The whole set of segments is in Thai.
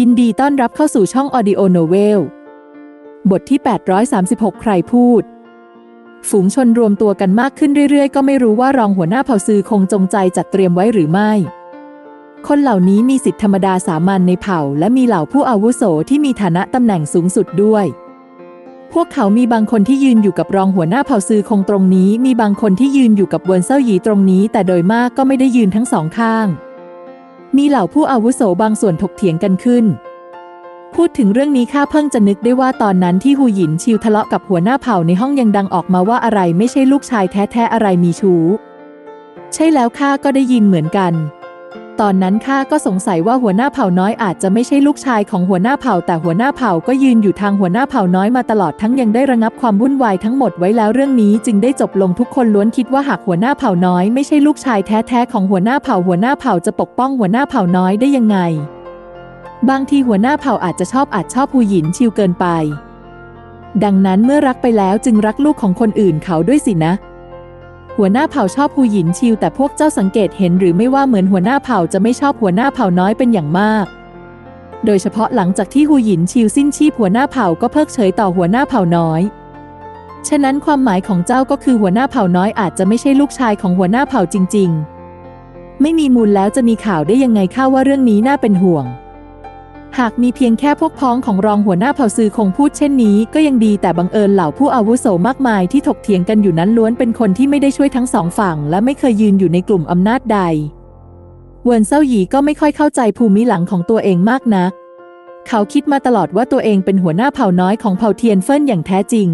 ยินดีต้อนรับเข้าสู่ช่อง Audio Novel บทที่ 836 ใครพูด ฝูงชนรวมตัวกันมากขึ้นเรื่อยๆ ก็ไม่รู้ว่ารองหัวหน้าเผ่าซือคงจงใจจัดเตรียมไว้หรือไม่ คนเหล่านี้มีสิทธิธรรมดาสามัญในเผ่า และมีเหล่าผู้อาวุโสที่มีฐานะตำแหน่งสูงสุดด้วย พวกเขามีบางคนที่ยืนอยู่กับรองหัวหน้าเผ่าซือคงตรงนี้ มีบางคนที่ยืนอยู่กับเวินเซาหยีตรงนี้ แต่โดยมากก็ไม่ได้ยืนทั้งสองข้าง มีเหล่าผู้อาวุโสบางส่วนถกเถียงกันขึ้น พูดถึงเรื่องนี้ข้าเพิ่งจะนึกได้ว่าตอนนั้นที่ฮูหยินชิวทะเลาะกับหัวหน้าเผ่าในห้องยังดังออกมาว่าอะไรไม่ใช่ลูกชายแท้ๆอะไรมีชู้ ใช่แล้วข้าก็ได้ยินเหมือนกัน ตอนนั้นข้าก็สงสัยว่าหัวหน้าเผ่าน้อยอาจจะไม่ใช่ลูกชายของหัวหน้าเผ่า แต่หัวหน้าเผ่าก็ยืนอยู่ทางหัวหน้าเผ่าน้อยมาตลอดทั้งยังได้ระงับความวุ่นวายทั้งหมดไว้แล้วเรื่องนี้จึงได้จบลงทุกคนล้วนคิดว่าหากหัวหน้าเผ่าน้อยไม่ใช่ลูกชายแท้ๆของหัวหน้าเผ่าหัวหน้าเผ่าจะปกป้องหัวหน้าเผ่าน้อยได้ยังไง บางทีหัวหน้าเผ่าอาจจะชอบอาจชอบหูหยินชิวเกินไป ดังนั้นเมื่อรักไปแล้วจึงรักลูกของคนอื่นเขาด้วยสินะ หัวหน้าเผ่าชอบหูหยินชิวแต่พวกเจ้าสังเกตเห็นหรือไม่ว่าเหมือนหัวหน้าเผ่าจะไม่ชอบหัวหน้าเผ่าน้อยเป็นอย่างมาก โดยเฉพาะหลังจากที่หูหยินชิวสิ้นชีพหัวหน้าเผ่าก็เพิกเฉยต่อหัวหน้าเผ่าน้อย ฉะนั้นความหมายของเจ้าก็คือหัวหน้าเผ่าน้อยอาจจะไม่ใช่ลูกชายของหัวหน้าเผ่าจริง ๆ ไม่มีมูลแล้วจะมีข่าวได้ยังไงข้าว่าเรื่องนี้น่าเป็นห่วง หากมีเพียงแค่พวกพ้องของรองหัวหน้าเผ่าซือคงพูดเช่นนี้ ก็ยังดีแต่บังเอิญเหล่าผู้อาวุโสมากมายที่ถกเถียงกันอยู่นั้นล้วนเป็นคนที่ไม่ได้ช่วยทั้งสองฝั่ง และไม่เคยยืนอยู่ในกลุ่มอำนาจใดเวินเซาหยีก็ไม่ค่อยเข้าใจภูมิหลังของตัวเองมากนัก เขาคิดมาตลอดว่าตัวเองเป็นหัวหน้าเผ่าน้อยของเผ่าเทียนเฟินอย่างแท้จริง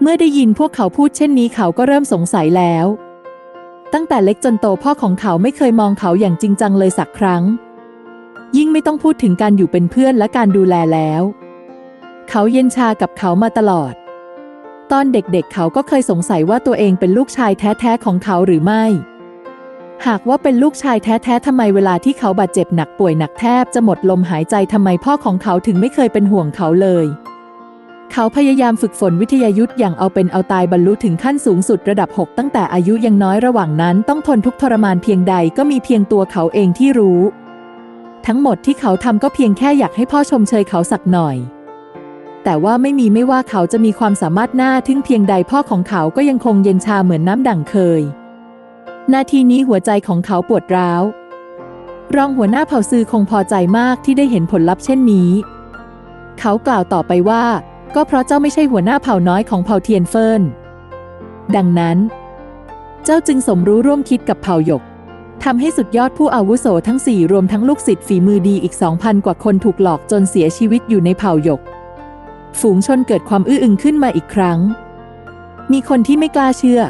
เมื่อได้ยินพวกเขาพูดเช่นนี้เขาก็เริ่มสงสัยแล้ว ตั้งแต่เล็กจนโตพ่อของเขาไม่เคยมองเขาอย่างจริงจังเลยสักครั้ง ยิ่งไม่ต้องพูดถึงการอยู่เป็นเพื่อนและการดูแลแล้ว เขาเย็นชากับเขามาตลอด ตอนเด็กๆเเขาก็เคยสงสัยว่าตัวเองเป็นลูกชายแท้ๆของเขาหรือไม่ หากว่าเป็นลูกชายแท้ๆทำไมเวลาที่เขาบาดเจ็บหนักป่วยหนักแทบจะหมดลมหายใจทำไมพ่อของเขาถึงไม่เคยเป็นห่วงเขาเลย เขาพยายามฝึกฝนวิทยายุทธ์อย่างเอาเป็นเอาตายบรรลุถึงขั้นสูงสุดระดับ 6 ตั้งแต่อายุยังน้อยระหว่างนั้นต้องทนทุกทรมานเพียงใดก็มีเพียงตัวเขาเองที่รู้ ทั้งหมดที่เขาทำก็เพียงแค่อยากให้พ่อชมเชยเขาสักหน่อย แต่ว่าไม่มีไม่ว่าเขาจะมีความสามารถหน้าทึ่งเพียงใดพ่อของเขาก็ยังคงเย็นชาเหมือนน้ำดั่งเคย นาทีนี้หัวใจของเขาปวดร้าว รองหัวหน้าเผ่าซือคงพอใจมากที่ได้เห็นผลลัพธ์เช่นนี้ เขากล่าวต่อไปว่า ก็เพราะเจ้าไม่ใช่หัวหน้าเผ่าน้อยของเผ่าเทียนเฟินดังนั้น เจ้าจึงสมรู้ร่วมคิดกับเผ่าหยก ทำให้สุดยอดผู้อาวุโสทั้งสี่รวมทั้งลูกศิษย์ฝีมือดีอีก 2,000 กว่าคนถูกหลอกจนเสียชีวิตอยู่ในเผ่าหยก ฝูงชนเกิดความอื้ออึงขึ้นมาอีกครั้ง มีคนที่ไม่กล้าเชื่อ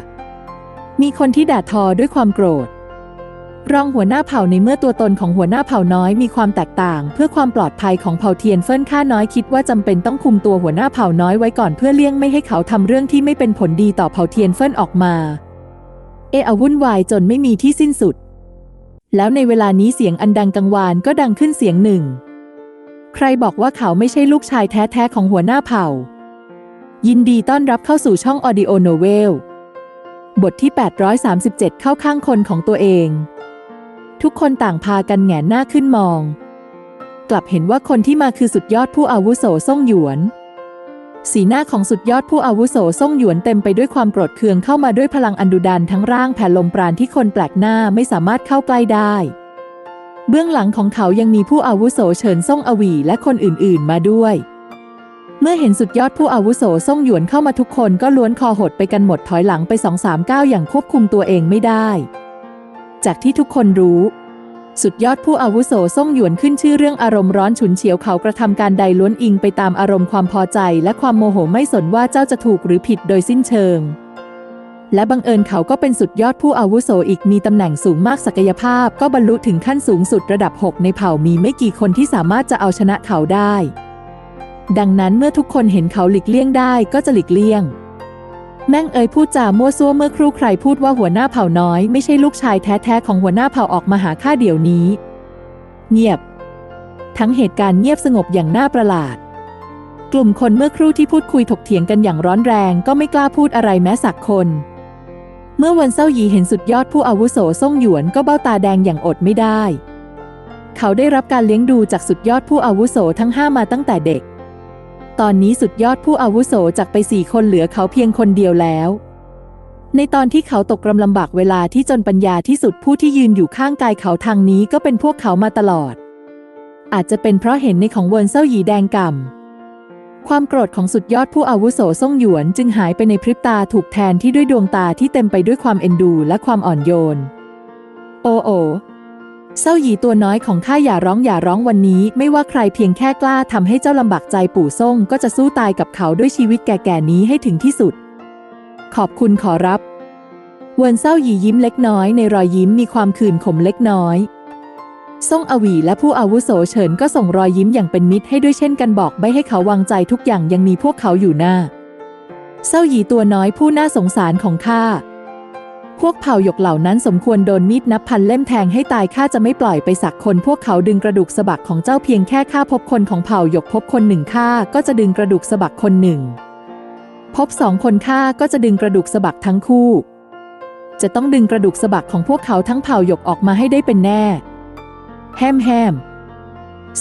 มีคนที่ด่าทอด้วยความโกรธ รองหัวหน้าเผ่าในเมื่อตัวตนของหัวหน้าเผ่าน้อยมีความแตกต่าง เพื่อความปลอดภัยของเผ่าเทียนเฟินข้าน้อยคิดว่าจำเป็นต้องคุมตัวหัวหน้าเผ่าน้อยไว้ก่อนเพื่อเลี่ยงไม่ให้เขาทำเรื่องที่ไม่เป็นผลดีต่อเผ่าเทียนเฟินออกมา เออาวุ่นวายจนไม่มีที่สิ้นสุด แล้วในเวลานี้เสียงอันดังกังวานก็ดังขึ้นเสียงหนึ่ง ใครบอกว่าเขาไม่ใช่ลูกชายแท้ๆของหัวหน้าเผ่า ยินดีต้อนรับเข้าสู่ช่อง Audio Novel บทที่ 837 เข้าข้างคนของตัวเอง ทุกคนต่างพากันแหงนหน้าขึ้นมอง กลับเห็นว่าคนที่มาคือสุดยอดผู้อาวุโสซ่งหยวน สีหน้าของสุดยอดผู้อาวุโสซ่งหยวนเต็มไปด้วยความโกรธเคืองเข้ามาด้วยพลังอันดุดันทั้งร่างแผ่ลมปราณที่คนแปลกหน้าไม่สามารถเข้าใกล้ได้ เบื้องหลังของเขายังมีผู้อาวุโสเฉินซ่งอวีและคนอื่นๆ มาด้วย เมื่อเห็นสุดยอดผู้อาวุโสซ่งหยวนเข้ามาทุกคนก็ล้วนคอหดไปกันหมดถอยหลังไปสองสามก้าวอย่างควบคุมตัวเองไม่ได้ จากที่ทุกคนรู้ สุดยอดผู้อาวุโสซ่งหยวนขึ้นชื่อเรื่องอารมณ์ร้อนฉุนเฉียวเขากระทำการใดล้วนอิงไปตามอารมณ์ความพอใจ และความโมโหไม่สนว่าเจ้าจะถูกหรือผิดโดยสิ้นเชิง และบังเอิญเขาก็เป็นสุดยอดผู้อาวุโสอีกมีตำแหน่งสูงมากศักยภาพ ก็บรรลุถึงขั้นสูงสุดระดับ 6 ในเผ่ามีไม่กี่คนที่สามารถจะเอาชนะเขาได้ ดังนั้นเมื่อทุกคนเห็นเขาหลีกเลี่ยงได้ก็จะหลีกเลี่ยง แม่งเอ๋ยพูดจามั่วซั่วเมื่อครู่ใครพูดว่าหัวหน้าเผ่าน้อย ไม่ใช่ลูกชายแท้ๆของหัวหน้าเผ่าออกมาหาข้าเดี๋ยวนี้ เงียบ ทั้งเหตุการณ์เงียบสงบอย่างน่าประหลาด กลุ่มคนเมื่อครู่ที่พูดคุยถกเถียงกันอย่างร้อนแรงก็ไม่กล้าพูดอะไรแม้สักคน เมื่อวันเซาหยีเห็นสุดยอดผู้อาวุโสซ่งหยวนก็เบ้าตาแดงอย่างอดไม่ได้ เขาได้รับการเลี้ยงดูจากสุดยอดผู้อาวุโสทั้งห้ามาตั้งแต่เด็ก ตอนนี้สุดยอดผู้อาวุโสจากไปสี่คนเหลือเขาเพียงคนเดียวแล้ว ในตอนที่เขาตกกำลำบากเวลาที่จนปัญญาที่สุดผู้ที่ยืนอยู่ข้างกายเขาทางนี้ก็เป็นพวกเขามาตลอด อาจจะเป็นเพราะเห็นในของเวินเซาหยีแดงก่ำความโกรธของสุดยอดผู้อาวุโสซ่งหยวนจึงหายไปในพริบตาถูกแทนที่ด้วยดวงตาที่เต็มไปด้วยความเอ็นดูและความอ่อนโยน โอโอ เศร้าหยีตัวน้อยของข้าอย่าร้องอย่าร้องวันนี้ ไม่ว่าใครเพียงแค่กล้าทำให้เจ้าลำบากใจปู่ซ่งก็จะสู้ตายกับเขาด้วยชีวิตแก่ๆนี้ให้ถึงที่สุด ขอบคุณขอรับเวินเศร้าหยียิ้มเล็กน้อยในรอยยิ้มมีความขื่นขมเล็กน้อยซ่งอวีและผู้อาวุโสเฉินก็ส่งรอยยิ้มอย่างเป็นมิตรให้ด้วยเช่นกันบอกไม่ให้เขาวางใจทุกอย่างยังมีพวกเขาอยู่หน้าเศร้าหยีตัวน้อยผู้น่าสงสารของข้า พวกเผ่าหยกเหล่านั้นสมควรโดนมีดนับพันเล่มแทงให้ตายข้าจะไม่ปล่อยไปสักคน พวกเขาดึงกระดูกสะบักของเจ้าเพียงแค่ข้าพบคนของเผ่าหยกพบคนหนึ่งข้าก็จะดึงกระดูกสะบักคนหนึ่ง พบสองคนข้าก็จะดึงกระดูกสะบักทั้งคู่ จะต้องดึงกระดูกสะบักของพวกเขาทั้งเผ่าหยกออกมาให้ได้เป็นแน่ แฮมแฮม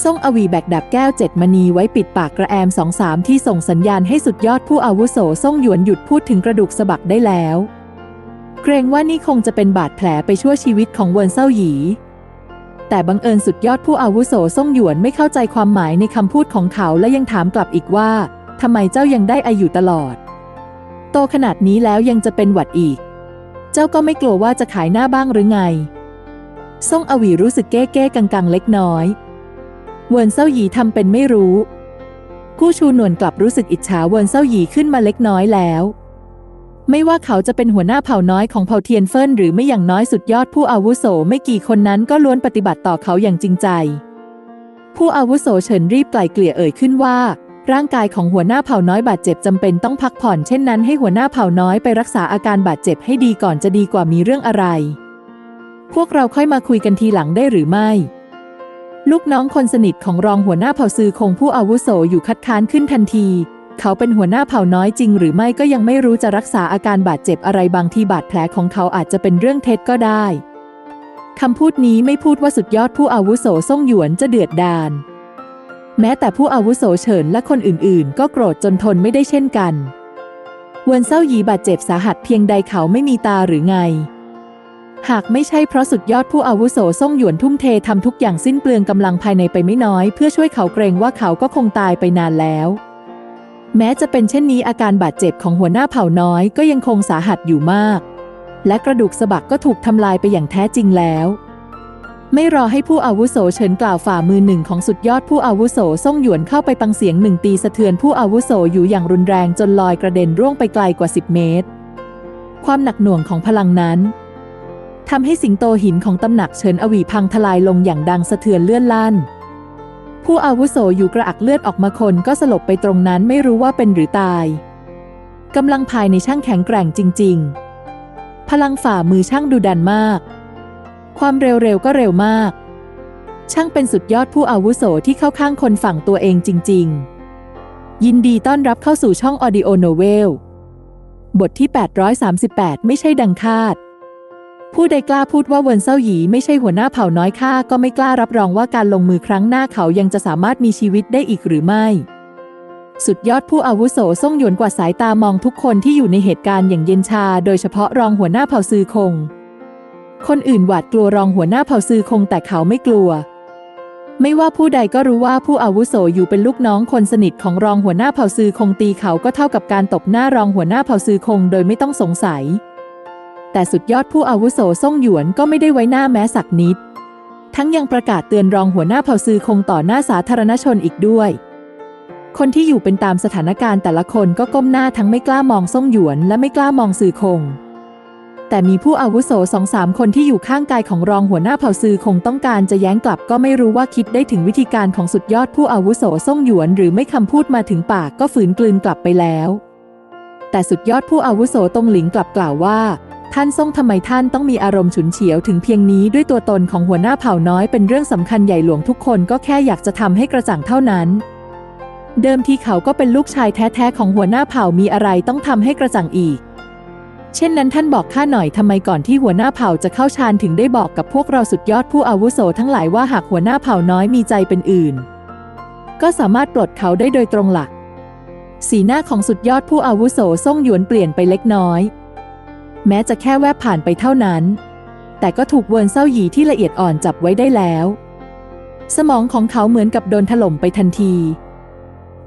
ซ่งอวีแบกดับแก้วเจ็ดมณีไว้ปิดปากกระแอมสองสามที่ส่งสัญญาณให้สุดยอดผู้อาวุโสซ่งหยวนหยุดพูดถึงกระดูกสะบักได้แล้ว เกรงว่านี่คงจะเป็นบาดแผลไปชั่วชีวิตของเวินเซาหยี แต่บังเอิญสุดยอดผู้อาวุโสซ่งหยวนไม่เข้าใจความหมายในคำพูดของเขาและยังถามกลับอีกว่าทำไมเจ้ายังได้อายุตลอด โตขนาดนี้แล้วยังจะเป็นหวัดอีก เจ้าก็ไม่กลัวว่าจะขายหน้าบ้างหรือไงซ่งอวีรู้สึกเก้เก้กังกังๆเล็กน้อย เวินเซาหยีทำเป็นไม่รู้ กู้ชูหนวนกลับรู้สึกอิจฉาเวินเซาหยีขึ้นมาเล็กน้อยแล้ว ไม่ว่าเขาจะเป็นหัวหน้าเผ่าน้อยของเผ่าเทียนเฟินหรือไม่อย่างน้อยสุดยอดผู้อาวุโสไม่กี่คนนั้นก็ล้วนปฏิบัติต่อเขาอย่างจริงใจ ผู้อาวุโสเฉินรีบไกล่เกลี่ยเอ่ยขึ้นว่า ร่างกายของหัวหน้าเผ่าน้อยบาดเจ็บจำเป็นต้องพักผ่อนเช่นนั้นให้หัวหน้าเผ่าน้อยไปรักษาอาการบาดเจ็บให้ดีก่อนจะดีกว่ามีเรื่องอะไร พวกเราค่อยมาคุยกันทีหลังได้หรือไม่ลูกน้องคนสนิทของรองหัวหน้าเผ่าซือคงผู้อาวุโสอยู่คัดค้านขึ้นทันที เขาเป็นหัวหน้าเผ่าน้อยจริง หรือไม่ก็ยังไม่รู้จะรักษาอาการบาดเจ็บอะไรบางที่บาดแผลของเขาอาจจะเป็นเรื่องเท็จก็ได้คำพูดนี้ไม่พูดว่าสุดยอดผู้อาวุโสซ่งหยวนจะเดือดดาลแม้แต่ผู้อาวุโสเฉินและคนอื่นๆ ก็โกรธจนทนไม่ได้เช่นกันเวินเซาหยีบาดเจ็บสาหัสเพียงใดเขาไม่มีตาหรือไง หากไม่ใช่เพราะสุดยอดผู้อาวุโสซ่งหยวนทุ่มเททำทุกอย่างสิ้นเปลืองกำลังภายในไปไม่น้อย เพื่อช่วยเขาเกรงว่าเขาก็คงตายไปนานแล้ว แม้จะเป็นเช่นนี้อาการบาดเจ็บของหัวหน้าเผ่าน้อยก็ยังคงสาหัสอยู่มาก และกระดูกสะบักก็ถูกทำลายไปอย่างแท้จริงแล้ว ไม่รอให้ผู้อาวุโสเฉินกล่าวฝ่ามือหนึ่งของสุดยอดผู้อาวุโสซ่งหยวนเข้าไปปังเสียงหนึ่งตีสะเทือนผู้อาวุโสอยู่อย่างรุนแรงจนลอยกระเด็นร่วงไปไกลกว่า 10 เมตร ความหนักหน่วงของพลังนั้นทำให้สิงโตหินของตำหนักเฉินอวีพังทลายลงอย่างดังสะเทือนเลื่อนลั่น ผู้อาวุโสอยู่กระอักเลือดออกมาคนก็สลบไปตรงนั้นไม่รู้ว่าเป็นหรือตายกำลังภายในช่างแข็งแกร่งจริง ๆ พลังฝ่ามือช่างดุดันมาก ความเร็วๆก็เร็วมาก ช่างเป็นสุดยอดผู้อาวุโสที่เข้าข้างคนฝั่งตัวเองจริง ๆ ยินดีต้อนรับเข้าสู่ช่อง Audio Novel บทที่ 838 ไม่ใช่ดังคาด ผู้ใดกล้าพูดว่าเวินเซาหยีไม่ใช่หัวหน้าเผ่าน้อยข้าก็ไม่กล้ารับรองว่าการลงมือครั้งหน้าเขายังจะสามารถมีชีวิตได้อีกหรือไม่ สุดยอดผู้อาวุโสส่งหยวนกว่าสายตามองทุกคนที่อยู่ในเหตุการณ์อย่างเย็นชา โดยเฉพาะรองหัวหน้าเผ่าซือคง คนอื่นหวาดกลัวรองหัวหน้าเผ่าซือคงแต่เขาไม่กลัว ไม่ว่าผู้ใดก็รู้ว่าผู้อาวุโสอยู่เป็นลูกน้องคนสนิทของรองหัวหน้าเผ่าซือคงตีเขาก็เท่ากับการตบหน้ารองหัวหน้าเผ่าซือคง โดยไม่ต้องสงสัย แต่สุดยอดผู้อาวุโสซ่งหยวนก็ไม่ได้ไว้หน้าแม้สักนิด ทั้งยังประกาศเตือนรองหัวหน้าเผ่าซือคงต่อหน้าสาธารณชนอีกด้วย คนที่อยู่เป็นตามสถานการณ์แต่ละคนก็ก้มหน้าทั้งไม่กล้ามองซ่งหยวนและไม่กล้ามองซือคง แต่มีผู้อาวุโสสองสามคนที่อยู่ข้างกายของรองหัวหน้าเผ่าซือคงต้องการจะแย้งกลับก็ไม่รู้ว่าคิดได้ถึงวิธีการของสุดยอดผู้อาวุโสซ่งหยวน หรือไม่คำพูดมาถึงปากก็ฝืนกลืนกลับไปแล้ว แต่สุดยอดผู้อาวุโสตรงหลิงกลับกล่าวว่า ท่านซ่งทำไมท่านต้องมีอารมณ์ฉุนเฉียวถึงเพียงนี้ด้วยตัวตนของหัวหน้าเผ่าน้อยเป็นเรื่องสำคัญใหญ่หลวงทุกคนก็แค่อยากจะทำให้กระจ่างเท่านั้น เดิมทีเขาก็เป็นลูกชายแท้ๆของหัวหน้าเผ่ามีอะไรต้องทำให้กระจ่างอีก เช่นนั้นท่านบอกข้าหน่อยทำไมก่อนที่หัวหน้าเผ่าจะเข้าฌานถึงได้บอกกับพวกเราสุดยอดผู้อาวุโสทั้งหลายว่าหากหัวหน้าเผ่าน้อยมีใจเป็นอื่น ก็สามารถปลดเขาได้โดยตรงหลัก สีหน้าของสุดยอดผู้อาวุโสส่งหยวนเปลี่ยนไปเล็กน้อย แม้จะแค่แวบผ่านไปเท่านั้น แต่ก็ถูกเวิร์นเศร้าหยีที่ละเอียดอ่อนจับไว้ได้แล้ว สมองของเขาเหมือนกับโดนถล่มไปทันที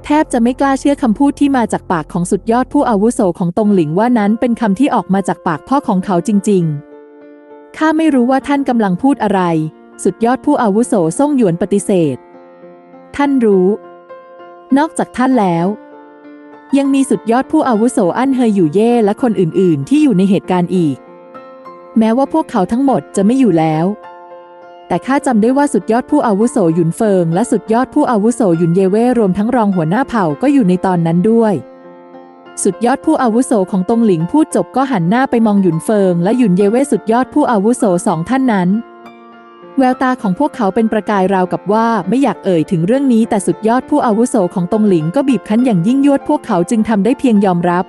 แทบจะไม่กล้าเชื่อคำพูดที่มาจากปากของสุดยอดผู้อาวุโสของตงหลิงว่านั้นเป็นคำที่ออกมาจากปากพ่อของเขาจริง ๆ ข้าไม่รู้ว่าท่านกำลังพูดอะไร สุดยอดผู้อาวุโสส่งหยวนปฏิเสธ ท่านรู้ นอกจากท่านแล้ว ยังมีสุดยอดผู้อาวุโสอั้นเฮยอยู่เย่และคนอื่นๆ ที่อยู่ในเหตุการณ์อีก แม้ว่าพวกเขาทั้งหมดจะไม่อยู่แล้ว แต่ข้าจำได้ว่าสุดยอดผู้อาวุโสหยุนเฟิง และสุดยอดผู้อาวุโสหยุนเยเว่รวมทั้งรองหัวหน้าเผ่าก็อยู่ในตอนนั้นด้วย สุดยอดผู้อาวุโสของตงหลิงพูดจบก็หันหน้าไปมองหยุนเฟิง และหยุนเยเว่สุดยอดผู้อาวุโสสองท่านนั้น แววตาของพวกเขาเป็นประกายราวกับว่าไม่อยากเอ่ยถึงเรื่องนี้แต่สุดยอดผู้อาวุโสของตงหลิงก็บีบคั้นอย่างยิ่งยวดพวกเขาจึงทำได้เพียงยอมรับ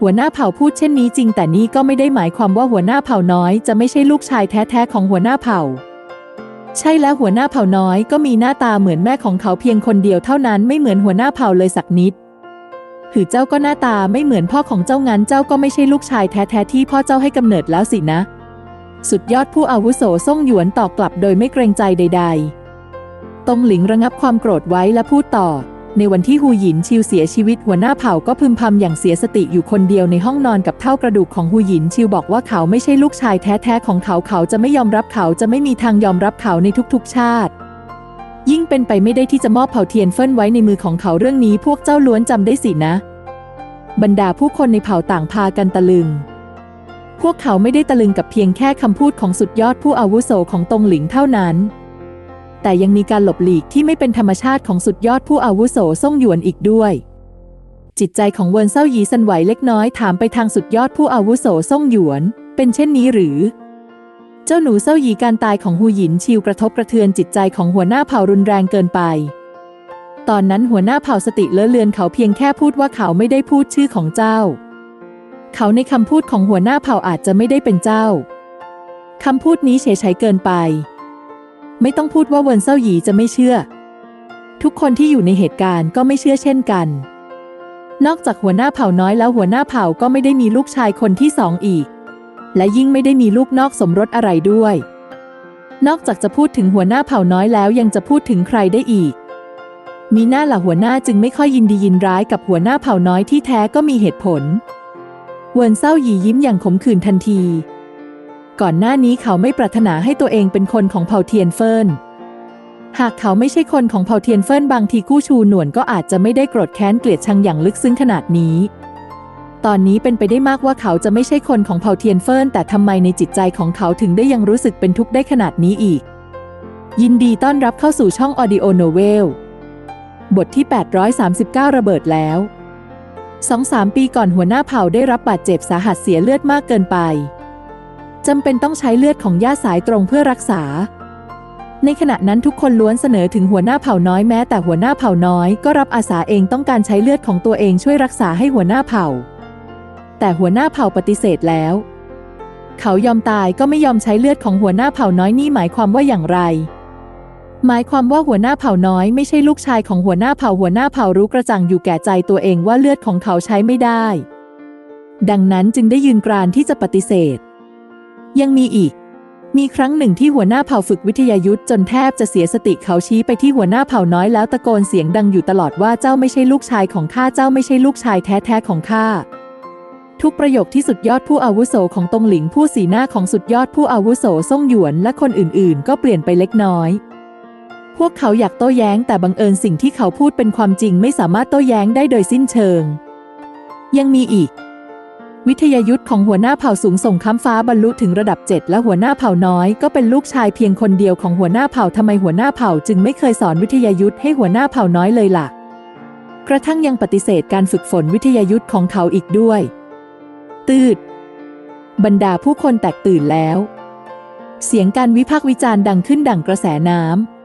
หัวหน้าเผ่าพูดเช่นนี้จริง แต่นี่ก็ไม่ได้หมายความว่าหัวหน้าเผ่าน้อยจะไม่ใช่ลูกชายแท้ๆของหัวหน้าเผ่า ใช่แล้วหัวหน้าเผ่าน้อยก็มีหน้าตาเหมือนแม่ของเขาเพียงคนเดียวเท่านั้นไม่เหมือนหัวหน้าเผ่าเลยสักนิดหือเจ้าก็หน้าตาไม่เหมือนพ่อของเจ้างั้นเจ้าก็ไม่ใช่ลูกชายแท้ๆที่พ่อเจ้าให้กำเนิดแล้วสินะ สุดยอดผู้อาวุโสส่งหยวนตอบกลับโดยไม่เกรงใจใด ๆ ตงหลิงระงับความโกรธไว้และพูดต่อ ในวันที่ฮูหยินชิวเสียชีวิตหัวหน้าเผ่าก็พึมพำอย่างเสียสติอยู่คนเดียวในห้องนอนกับเท่ากระดูกของฮูหยินชิวบอกว่าเขาไม่ใช่ลูกชายแท้ๆของเขาเขาจะไม่ยอมรับเขาจะไม่มีทางยอมรับเขาในทุกๆ ชาติยิ่งเป็นไปไม่ได้ที่จะมอบเผ่าเทียนเฟินไว้ในมือของเขาเรื่องนี้พวกเจ้าล้วนจำได้สินะ บรรดาผู้คนในเผ่าต่างพากันตะลึง พวกเขาไม่ได้ตะลึงกับเพียงแค่คำพูดของสุดยอดผู้อาวุโสของตงหลิงเท่านั้น แต่ยังมีการหลบหลีกที่ไม่เป็นธรรมชาติของสุดยอดผู้อาวุโสส่งหยวนอีกด้วย จิตใจของเวินเซาหยีสันไหวเล็กน้อยถามไปทางสุดยอดผู้อาวุโสส่งหยวน เป็นเช่นนี้หรือ เจ้าหนูเซาหยีการตายของฮูหยินชิวกระทบกระเทือนจิตใจของหัวหน้าเผ่ารุนแรงเกินไป ตอนนั้นหัวหน้าเผ่าสติเลอะเลือนเขาเพียงแค่พูดว่าเขาไม่ได้พูดชื่อของเจ้า เขาในคำพูดของหัวหน้าเผ่าอาจจะไม่ได้เป็นเจ้า คำพูดนี้เฉยๆเกินไป ไม่ต้องพูดว่าเวินเซาหยีจะไม่เชื่อ ทุกคนที่อยู่ในเหตุการณ์ก็ไม่เชื่อเช่นกัน นอกจากหัวหน้าเผ่าน้อยแล้วหัวหน้าเผ่าก็ไม่ได้มีลูกชายคนที่สองอีก และยิ่งไม่ได้มีลูกนอกสมรสอะไรด้วย นอกจากจะพูดถึงหัวหน้าเผ่าน้อยแล้วยังจะพูดถึงใครได้อีกมีหน้าหล่ะหัวหน้าจึงไม่ค่อยยินดียินร้ายกับหัวหน้าเผ่าน้อยที่แท้ก็มีเหตุผล เวินเศร้าหยียิ้มอย่างขมขื่นทันที ก่อนหน้านี้เขาไม่ปรารถนาให้ตัวเองเป็นคนของเผ่าเทียนเฟินหากเขาไม่ใช่คนของเผ่าเทียนเฟินบางทีกู้ชูหนวนก็อาจจะไม่ได้โกรธแค้นเกลียดชังอย่างลึกซึ้งขนาดนี้ ตอนนี้เป็นไปได้มากว่าเขาจะไม่ใช่คนของเผ่าเทียนเฟินแต่ทำไมในจิตใจของเขาถึงได้ยังรู้สึกเป็นทุกข์ได้ขนาดนี้อีก ยินดีต้อนรับเข้าสู่ช่อง Audio Novel บทที่ 839 ระเบิดแล้ว สองสามปีก่อนหัวหน้าเผ่าได้รับบาดเจ็บสาหัสเสียเลือดมากเกินไปจำเป็นต้องใช้เลือดของญาติสายตรงเพื่อรักษา ในขณะนั้นทุกคนล้วนเสนอถึงหัวหน้าเผ่าน้อยแม้แต่หัวหน้าเผ่าน้อยก็รับอาสาเองต้องการใช้เลือดของตัวเองช่วยรักษาให้หัวหน้าเผ่า แต่หัวหน้าเผ่าปฏิเสธแล้ว เขายอมตายก็ไม่ยอมใช้เลือดของหัวหน้าเผ่าน้อยนี่หมายความว่าอย่างไร หมายความว่าหัวหน้าเผ่าน้อยไม่ใช่ลูกชายของหัวหน้าเผ่าหัวหน้าเผ่ารู้กระจ่างอยู่แก่ใจตัวเองว่าเลือดของเขาใช้ไม่ได้ ดังนั้นจึงได้ยืนกรานที่จะปฏิเสธ ยังมีอีก มีครั้งหนึ่งที่หัวหน้าเผ่าฝึกวิทยายุทธจนแทบจะเสียสติเขาชี้ไปที่หัวหน้าเผ่าน้อยแล้วตะโกนเสียงดังอยู่ตลอดว่าเจ้าไม่ใช่ลูกชายของข้าเจ้าไม่ใช่ลูกชายแท้ๆของข้าทุกประโยคที่สุดยอดผู้อาวุโสของตงหลิงผู้สีหน้าของสุดยอดผู้อาวุโสซ่งหยวนและคนอื่นๆ ก็เปลี่ยนไปเล็กน้อย พวกเขาอยากโต้แย้งแต่บังเอิญสิ่งที่เขาพูดเป็นความจริงไม่สามารถโต้แย้งได้โดยสิ้นเชิง ยังมีอีก วิทยายุทธของหัวหน้าเผ่าสูงส่งค้ำฟ้าบรรลุถึงระดับ 7 และหัวหน้าเผ่าน้อย ก็เป็นลูกชายเพียงคนเดียวของหัวหน้าเผ่าทำไมหัวหน้าเผ่าจึงไม่เคยสอนวิทยายุทธให้หัวหน้าเผ่าน้อยเลยล่ะ กระทั่งยังปฏิเสธการฝึกฝนวิทยายุทธของเขาอีกด้วย ตืด บรรดาผู้คนแตกตื่นแล้ว เสียงการวิพากษ์วิจารณ์ดังขึ้นดังกระแสน้ำ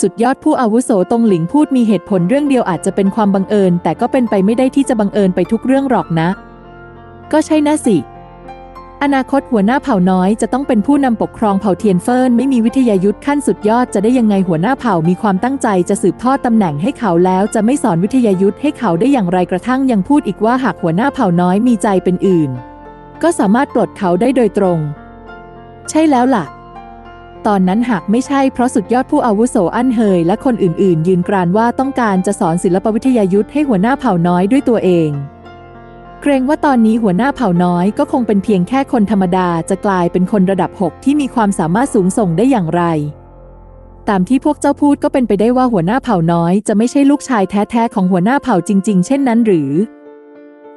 สุดยอดผู้อาวุโสตรงหลิงพูดมีเหตุผลเรื่องเดียวอาจจะเป็นความบังเอิญ แต่ก็เป็นไปไม่ได้ที่จะบังเอิญไปทุกเรื่องหรอกนะ ก็ใช่นะสิ อนาคตหัวหน้าเผ่าน้อยจะต้องเป็นผู้นำปกครองเผ่าเทียนเฟินไม่มีวิทยายุทธ์ขั้นสุดยอดจะได้ยังไงหัวหน้าเผ่ามีความตั้งใจจะสืบทอดตำแหน่งให้เขาแล้วจะไม่สอนวิทยายุทธ์ให้เขาได้อย่างไรกระทั่งยังพูดอีกว่าหากหัวหน้าเผ่าน้อยมีใจเป็นอื่น ก็สามารถปลดเขาได้โดยตรง ใช่แล้วล่ะ ตอนนั้นหากไม่ใช่เพราะสุดยอดผู้อาวุโสอั้นเฮยและคนอื่นๆ ยืนกรานว่าต้องการจะสอนศิลปวิทยายุทธให้หัวหน้าเผ่าน้อยด้วยตัวเอง เกรงว่าตอนนี้หัวหน้าเผ่าน้อยก็คงเป็นเพียงแค่คนธรรมดาจะกลายเป็นคนระดับ 6 ที่มีความสามารถสูงส่งได้อย่างไร ตามที่พวกเจ้าพูดก็เป็นไปได้ว่าหัวหน้าเผ่าน้อยจะไม่ใช่ลูกชายแท้ๆของหัวหน้าเผ่าจริง ๆ เช่นนั้นหรือ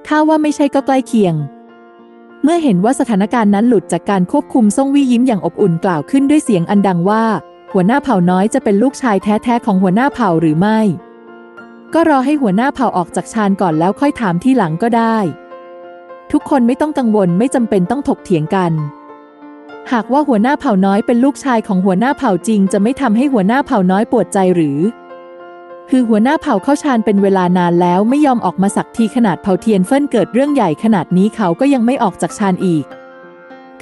ข้าว่าไม่ใช่ก็ใกล้เคียง เมื่อเห็นว่าสถานการณ์นั้นหลุดจากการควบคุมซ่งวี่ยิ้มอย่างอบอุ่นกล่าวขึ้นด้วยเสียงอันดังว่า หัวหน้าเผ่าน้อยจะเป็นลูกชายแท้ๆของหัวหน้าเผ่าหรือไม่ ก็รอให้หัวหน้าเผ่าออกจากชานก่อนแล้วค่อยถามที่หลังก็ได้ ทุกคนไม่ต้องกังวลไม่จำเป็นต้องถกเถียงกัน หากว่าหัวหน้าเผ่าน้อยเป็นลูกชายของหัวหน้าเผ่าจริง จะไม่ทำให้หัวหน้าเผ่าน้อยปวดใจหรือ คือหัวหน้าเผ่าเข้าชานเป็นเวลานานแล้วไม่ยอมออกมาสักทีขนาดเผ่าเทียนเฟิ่นเกิดเรื่องใหญ่ขนาดนี้เขาก็ยังไม่ออกจากชานอีก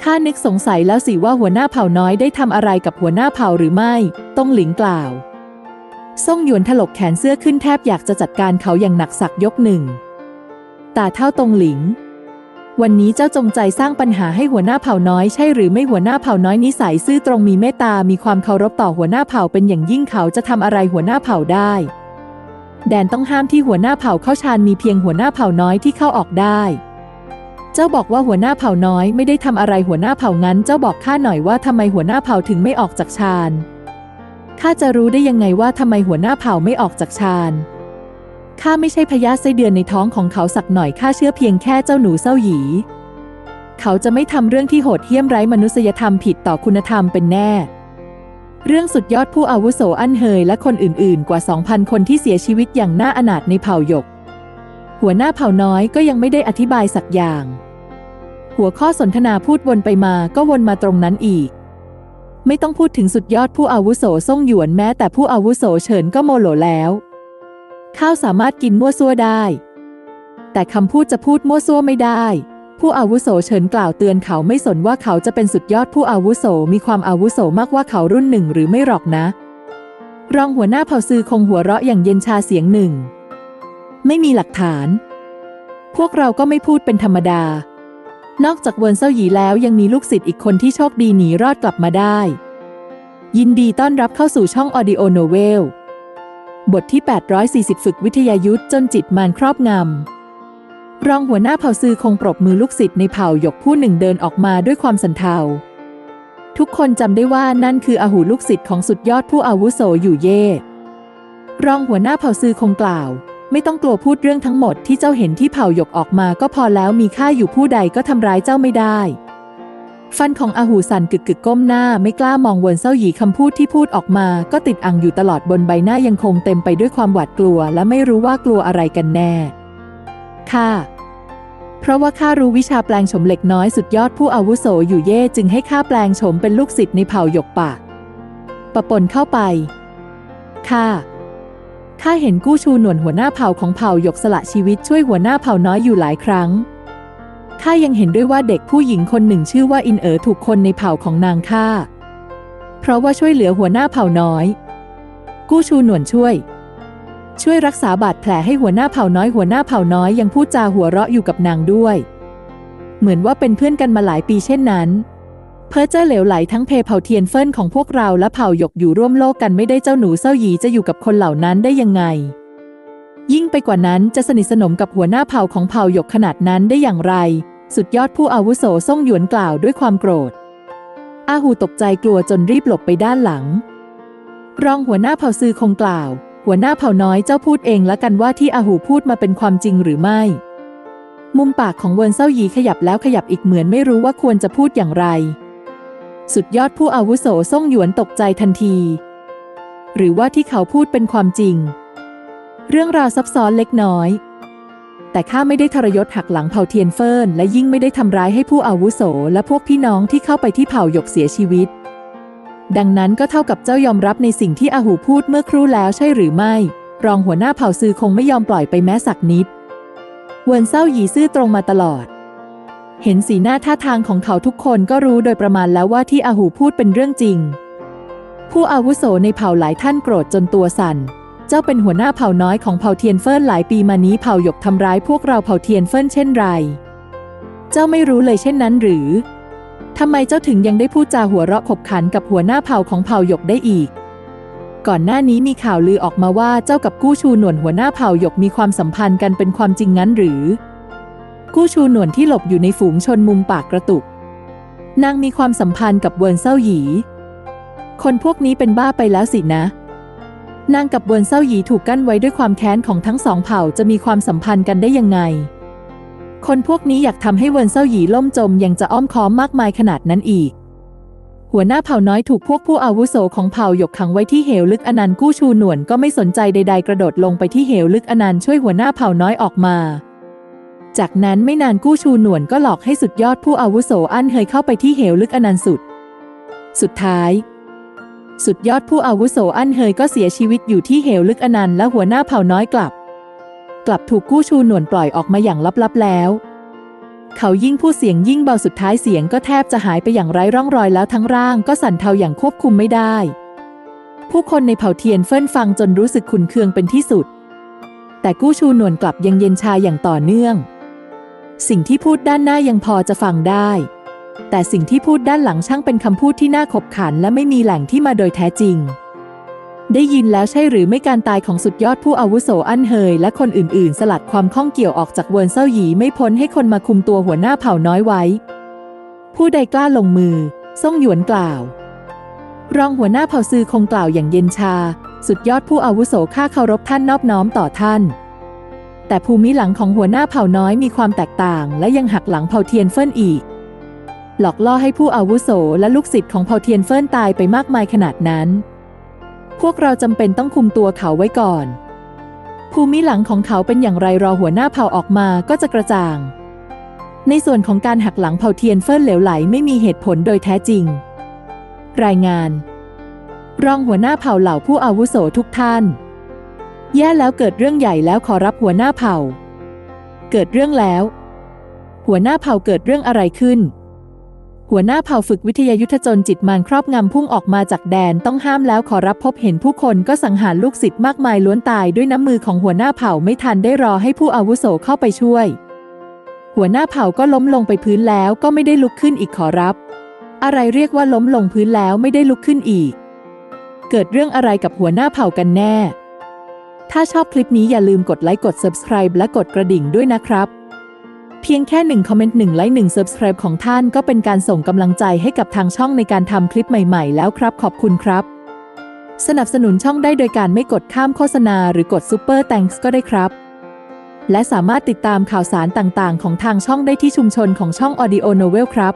ข้านึกสงสัยแล้วสิว่าหัวหน้าเผ่าน้อยได้ทำอะไรกับหัวหน้าเผ่าหรือไม่ ต้องหลิงกล่าว ซ่งหยวนถลกแขนเสื้อขึ้นแทบอยากจะจัดการเขาอย่างหนักสักยกหนึ่ง ตาเท่าตรงหลิง วันนี้เจ้าจงใจสร้างปัญหาให้หัวหน้าเผ่าน้อยใช่หรือไม่หัวหน้าเผ่าน้อยนิสัยซื่อตรงมีเมตตา มีความเคารพต่อหัวหน้าเผ่าเป็นอย่างยิ่งเขาจะทำอะไรหัวหน้าเผ่าได้ แดนต้องห้ามที่หัวหน้าเผ่าเข้าชานมีเพียงหัวหน้าเผ่าน้อยที่เข้าออกได้ เจ้าบอกว่าหัวหน้าเผ่าน้อยไม่ได้ทำอะไรหัวหน้าเผ่างั้น เจ้าบอกข้าหน่อยว่าทำไมหัวหน้าเผ่าถึงไม่ออกจากชานข้าจะรู้ได้ยังไงว่าทำไมหัวหน้าเผ่าไม่ออกจากชาน ข้าไม่ใช่พยาไส้เดือนในท้องของเขาสักหน่อยข้าเชื่อเพียงแค่เจ้าหนูเศร้าหยี เขาจะไม่ทำเรื่องที่โหดเหี้ยมไร้มนุษยธรรมผิดต่อคุณธรรมเป็นแน่ เรื่องสุดยอดผู้อาวุโสอั้นเฮยและคนอื่นๆ กว่า 2,000 คนที่เสียชีวิตอย่างน่าอนาถในเผ่าหยก หัวหน้าเผ่าน้อยก็ยังไม่ได้อธิบายสักอย่าง หัวข้อสนทนาพูดวนไปมาก็วนมาตรงนั้นอีกไม่ต้องพูดถึงสุดยอดผู้อาวุโสซ่งหยวนแม้แต่ผู้อาวุโสเฉินก็โมโหแล้ว ข้าวสามารถกินมั่วซั่วได้ แต่คำพูดจะพูดมั่วซั่วไม่ได้ ผู้อาวุโสเฉินกล่าวเตือนเขาไม่สนว่าเขาจะเป็นสุดยอดผู้อาวุโสมีความอาวุโสมากว่าเขารุ่นหนึ่งหรือไม่หรอกนะ รองหัวหน้าเผ่าซือคงหัวเราะอย่างเย็นชาเสียงหนึ่ง ไม่มีหลักฐาน พวกเราก็ไม่พูดเป็นธรรมดา นอกจากเวินเซาหยีแล้วยังมีลูกศิษย์อีกคนที่โชคดีหนีรอดกลับมาได้ ยินดีต้อนรับเข้าสู่ช่อง Audio Novel บทที่ 840 ฝึกวิทยายุทธ์จนจิตมานครอบงำ รองหัวหน้าเผ่าซือคงปรบมือลูกศิษย์ในเผ่าหยกผู้หนึ่งเดินออกมาด้วยความสันเทา ทุกคนจำได้ว่านั่นคืออาหูลูกศิษย์ของสุดยอดผู้อาวุโสอยู่เย่รองหัวหน้าเผ่าซือคงกล่าว ไม่ต้องกลัวพูดเรื่องทั้งหมดที่เจ้าเห็นที่เผ่าหยกออกมาก็พอแล้วมีค่าอยู่ผู้ใดก็ทำร้ายเจ้าไม่ได้ ฟันของอาหูสันกึกกึกก้มหน้าไม่กล้ามองวนเซาหยีคำพูดที่พูดออกมา ก็ติดอังอยู่ตลอดบนใบหน้ายังคงเต็มไปด้วยความหวาดกลัว และไม่รู้ว่ากลัวอะไรกันแน่ค่ะเพราะว่าข้ารู้วิชาแปลงโฉมเหล็กน้อยสุดยอดผู้อาวุโสอยู่เย่จึงให้ข้าแปลงโฉมเป็นลูกศิษย์ในเผ่าหยกปะปะปนเข้าไปค่ะข้าเห็นกู้ชูหนวนหัวหน้าเผ่าของเผ่าหยกสละชีวิตช่วยหัวหน้าเผ่าน้อยอยู่หลายครั้ง ข้ายังเห็นด้วยว่าเด็กผู้หญิงคนหนึ่งชื่อว่าอินเอ๋อถูกคนในเผ่าของนางฆ่า เพราะว่าช่วยเหลือหัวหน้าเผ่าน้อย กู้ชูหนวนช่วย ช่วยรักษาบาดแผลให้หัวหน้าเผ่าน้อยหัวหน้าเผ่าน้อยยังพูดจาหัวเราะอยู่กับนางด้วย เหมือนว่าเป็นเพื่อนกันมาหลายปีเช่นนั้น เพอเจ้าเหลวไหลทั้งเพเผ่าเทียนเฟินของพวกเราและเผ่าหยกอยู่ร่วมโลกกันไม่ได้เจ้าหนูเศร้าหยีจะอยู่กับคนเหล่านั้นได้ยังไง ยิ่งไปกว่านั้นจะสนิทสนมกับหัวหน้าเผ่าของเผ่าหยกขนาดนั้นได้อย่างไร สุดยอดผู้อาวุโสซ่งหยวนกล่าวด้วยความโกรธ อาหูตกใจกลัวจนรีบหลบไปด้านหลัง รองหัวหน้าเผ่าซือคงกล่าว หัวหน้าเผ่าน้อยเจ้าพูดเองละกันว่าที่อาหูพูดมาเป็นความจริงหรือไม่ มุมปากของเวินเซาหยีขยับแล้วขยับอีกเหมือนไม่รู้ว่าควรจะพูดอย่างไร สุดยอดผู้อาวุโสซ่งหยวนตกใจทันที หรือว่าที่เขาพูดเป็นความจริง เรื่องราวซับซ้อนเล็กน้อย แต่ข้าไม่ได้ทรยศหักหลังเผ่าเทียนเฟินและยิ่งไม่ได้ทำร้ายให้ผู้อาวุโส และพวกพี่น้องที่เข้าไปที่เผ่าหยกเสียชีวิต ดังนั้นก็เท่ากับเจ้ายอมรับในสิ่งที่อาหูพูดเมื่อครู่แล้วใช่หรือไม่ รองหัวหน้าเผ่าซือคงไม่ยอมปล่อยไปแม้สักนิดเวินเซาหยีซื่อตรงมาตลอด เห็นสีหน้าท่าทางของเขาทุกคนก็รู้โดยประมาณแล้วว่าที่อาหูพูดเป็นเรื่องจริง ผู้อาวุโสในเผ่าหลายท่านโกรธจนตัวสั่น เจ้าเป็นหัวหน้าเผ่าน้อยของเผ่าเทียนเฟินหลายปีมานี้เผ่าหยกทำร้ายพวกเราเผ่าเทียนเฟินเช่นไร เจ้าไม่รู้เลยเช่นนั้นหรือ ทำไมเจ้าถึงยังได้พูดจาหัวเราะขบขันกับหัวหน้าเผ่าของเผ่าหยกได้อีก ก่อนหน้านี้มีข่าวลือออกมาว่าเจ้ากับกู้ชูหนวนหัวหน้าเผ่าหยกมีความสัมพันธ์กันเป็นความจริงงั้นหรือ กู้ชูหนวนที่หลบอยู่ในฝูงชนมุมปากกระตุก นางมีความสัมพันธ์กับเวิร์นเซาหยี คนพวกนี้เป็นบ้าไปแล้วสินะ นางกับเวิร์นเซาหยีถูกกั้นไว้ด้วยความแค้นของทั้งสองเผ่าจะมีความสัมพันธ์กันได้ยังไง คนพวกนี้อยากทำให้เวิร์นเซาหยีล่มจมยังจะอ้อมค้อมมากมายขนาดนั้นอีก หัวหน้าเผ่าน้อยถูกพวกผู้อาวุโสของเผ่าหยกขังไว้ที่เหวลึกอนันต์กู้ชูหนวนก็ไม่สนใจใด ๆ กระโดดลงไปที่เหวลึกอนันต์ช่วยหัวหน้าเผ่าน้อยออกมา จากนั้นไม่นานกู้ชูหนวนก็หลอกให้สุดยอดผู้อาวุโสอั้นเฮยเข้าไปที่เหวลึกอนันต์สุด สุดท้าย สุดยอดผู้อาวุโสอั้นเฮยก็เสียชีวิตอยู่ที่เหวลึกอนันต์และหัวหน้าเผ่าน้อยกลับ กลับถูกกู้ชูหนวนปล่อยออกมาอย่างลับๆแล้ว เขายิ่งพูดเสียงยิ่งเบาสุดท้ายเสียงก็แทบจะหายไปอย่างไร้ร่องรอยแล้วทั้งร่างก็สั่นเทาอย่างควบคุมไม่ได้ ผู้คนในเผ่าเทียนเฟิ่นฟังจนรู้สึกขุนเคืองเป็นที่สุด แต่กู้ชูหนวนกลับยังเย็นชาอย่างต่อเนื่อง สิ่งที่พูดด้านหน้ายังพอจะฟังได้ แต่สิ่งที่พูดด้านหลังช่างเป็นคำพูดที่น่าขบขัน และไม่มีแหล่งที่มาโดยแท้จริง ได้ยินแล้วใช่หรือไม่การตายของสุดยอดผู้อาวุโสอั้นเฮย และคนอื่นๆ สลัดความข้องเกี่ยวออกจากเวิร์นเซาหยีไม่พ้นให้คนมาคุมตัวหัวหน้าเผ่าน้อยไว้ ผู้ใดกล้าลงมือซ่งหยวนกล่าว รองหัวหน้าเผ่าซือคงกล่าวอย่างเย็นชา สุดยอดผู้อาวุโสข้าเคารพท่านนอบน้อมต่อท่านแต่ภูมิหลังของหัวหน้าเผ่าน้อยมีความแตกต่าง และยังหักหลังเผ่าเทียนเฟิ่นอีก หลอกล่อให้ผู้อาวุโสและลูกศิษย์ของเผ่าเทียนเฟิ่นตายไปมากมายขนาดนั้น พวกเราจำเป็นต้องคุมตัวเขาไว้ก่อน ภูมิหลังของเขาเป็นอย่างไรรอหัวหน้าเผ่าออกมาก็จะกระจ่าง ในส่วนของการหักหลังเผ่าเทียนเฟิ่นเหลวไหลไม่มีเหตุผลโดยแท้จริง รายงาน รองหัวหน้าเผ่าเหล่าผู้อาวุโสทุกท่าน แย่แล้วเกิดเรื่องใหญ่แล้วขอรับหัวหน้าเผ่า เกิดเรื่องแล้ว หัวหน้าเผ่าเกิดเรื่องอะไรขึ้น หัวหน้าเผ่าฝึกวิทยายุทธจนจิตมารครอบงำพุ่งออกมาจากแดนต้องห้ามแล้วขอรับพบเห็นผู้คนก็สังหารลูกศิษย์มากมายล้วนตายด้วยน้ำมือของหัวหน้าเผ่าไม่ทันได้รอให้ผู้อาวุโสเข้าไปช่วย หัวหน้าเผ่าก็ล้มลงไปพื้นแล้วก็ไม่ได้ลุกขึ้นอีกขอรับ อะไรเรียกว่าล้มลงพื้นแล้วไม่ได้ลุกขึ้นอีก เกิดเรื่องอะไรกับหัวหน้าเผ่ากันแน่ ถ้าชอบคลิปนี้อย่าลืมกดไลค์กด subscribe และกดกระดิ่งด้วยนะครับ เพียงแค่หนึ่งคอมเมนต์หนึ่งไลค์หนึ่ง subscribe ของท่านก็เป็นการส่งกำลังใจให้กับทางช่องในการทำคลิปใหม่ๆ แล้วครับขอบคุณครับ สนับสนุนช่องได้โดยการไม่กดข้ามโฆษณาหรือกด Super Thanks ก็ได้ครับ และสามารถติดตามข่าวสารต่างๆ ของทางช่องได้ที่ชุมชนของช่อง Audio Novel ครับ